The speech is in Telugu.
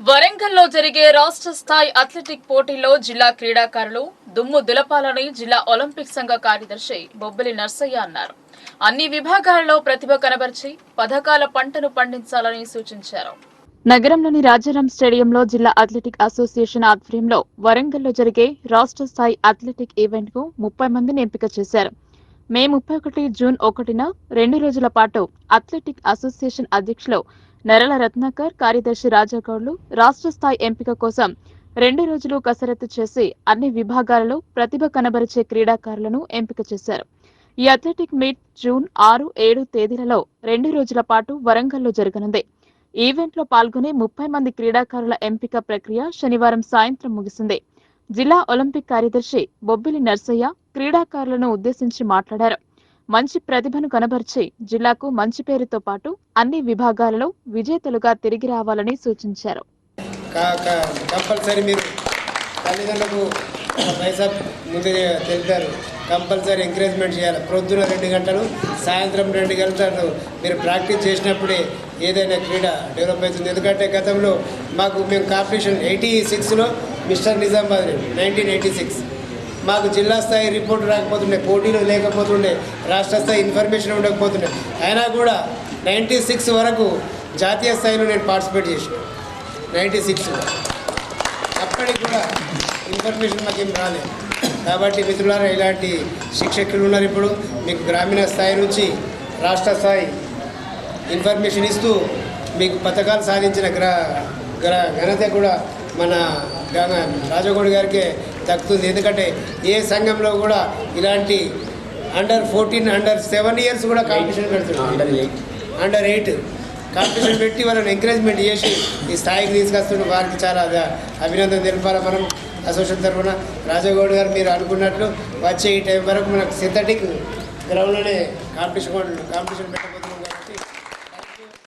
వరంగల్లో జరిగే రాష్ట్ర స్థాయి అథ్లెటిక్ పోటీల్లో జిల్లా క్రీడాకారులు దుమ్ము దులపాలని జిల్లా ఒలింపిక్ సంఘ కార్యదర్శి బొబ్బిలి నర్సయ్య అన్నారు. అన్ని విభాగాలలో ప్రతిభ కనబరిచి పథకాల పంటను పండించాలని సూచించారు. నగరంలోని రాజారాం స్టేడియంలో జిల్లా అథ్లెటిక్ అసోసియేషన్ ఆధ్వర్యంలో వరంగల్లో జరిగే రాష్ట్ర స్థాయి అథ్లెటిక్ ఈవెంట్కు ముప్పై మందిని ఎంపిక చేశారు. మే ముప్పై ఒకటి జూన్ ఒకటిన రెండు రోజుల పాటు అథ్లెటిక్ అసోసియేషన్ అధ్యక్షులు నెరల రత్నాకర్ కార్యదర్శి రాజాగౌడ్లు రాష్ట్ర స్థాయి ఎంపిక కోసం రెండు రోజులు కసరత్తు చేసి అన్ని విభాగాలలో ప్రతిభ కనబరిచే క్రీడాకారులను ఎంపిక చేశారు. ఈ అథ్లెటిక్ మీట్ జూన్ ఆరు ఏడు తేదీలలో రెండు రోజుల పాటు వరంగల్లో జరగనుంది. ఈవెంట్లో పాల్గొనే ముప్పై మంది క్రీడాకారుల ఎంపిక ప్రక్రియ శనివారం సాయంత్రం ముగిసింది. జిల్లా ఒలింపిక్ కార్యదర్శి బొబ్బిలి నర్సయ్య క్రీడాకారులను ఉద్దేశించి మాట్లాడారు. మంచి ప్రతిభను కనబరిచే జిల్లాకు మంచి పేరుతో పాటు అన్ని విభాగాలలో విజేతలుగా తిరిగి రావాలని సూచించారు. కంపల్సరీ మీరు తల్లిదండ్రులకు పైసా తెలిపారు కంపల్సరీ ఎంకరేజ్మెంట్ చేయాలి. ప్రొద్దున రెండు గంటలు సాయంత్రం రెండు గంటలు మీరు ప్రాక్టీస్ చేసినప్పుడే ఏదైనా క్రీడ డెవలప్ అవుతుంది. ఎందుకంటే గతంలో మాకు మేము కాంపిటీషన్ ఎయిటీ సిక్స్లో mister Nizamabad nineteen eighty six. మాకు జిల్లా స్థాయి రిపోర్ట్ రాకపోతుండే పోటీలు లేకపోతుండే రాష్ట్ర స్థాయి ఇన్ఫర్మేషన్ ఉండకపోతుండే. అయినా కూడా నైంటీ సిక్స్ వరకు జాతీయ స్థాయిలో నేను పార్టిసిపేట్ చేసిన. నైంటీ సిక్స్ అప్పటికి కూడా ఇన్ఫర్మేషన్ మాకేం రాలేదు. కాబట్టి మిత్రులారా ఇలాంటి శిక్షకులు ఉన్నారు ఇప్పుడు. మీకు గ్రామీణ స్థాయి నుంచి రాష్ట్ర స్థాయి ఇన్ఫర్మేషన్ ఇస్తూ మీకు పథకాలు సాధించిన గ్ర గ్ర ఘనత కూడా మన గంగ- రాజగౌడ్ గారికే దక్కుతుంది ఎందుకంటే ఏ సంఘంలో కూడా ఇలాంటి under fourteen under seven years కూడా కాంపిటీషన్ పెడుతున్నారు. అండర్ ఎయిట్ కాంపిటీషన్ పెట్టి వాళ్ళని ఎంకరేజ్మెంట్ చేసి ఈ స్థాయికి తీసుకొస్తుంటే వారికి చాలా అభినందన తెలపాలి మనం అసోసియేషన్ తరఫున రాజగౌడ్ గారు మీరు అనుకున్నట్లు వచ్చే ఈ టైం వరకు మనకు సింథటిక్ గ్రౌండ్లోనే కాంపిటీషన్ కాంపిటీషన్ పెట్టబోతున్నాం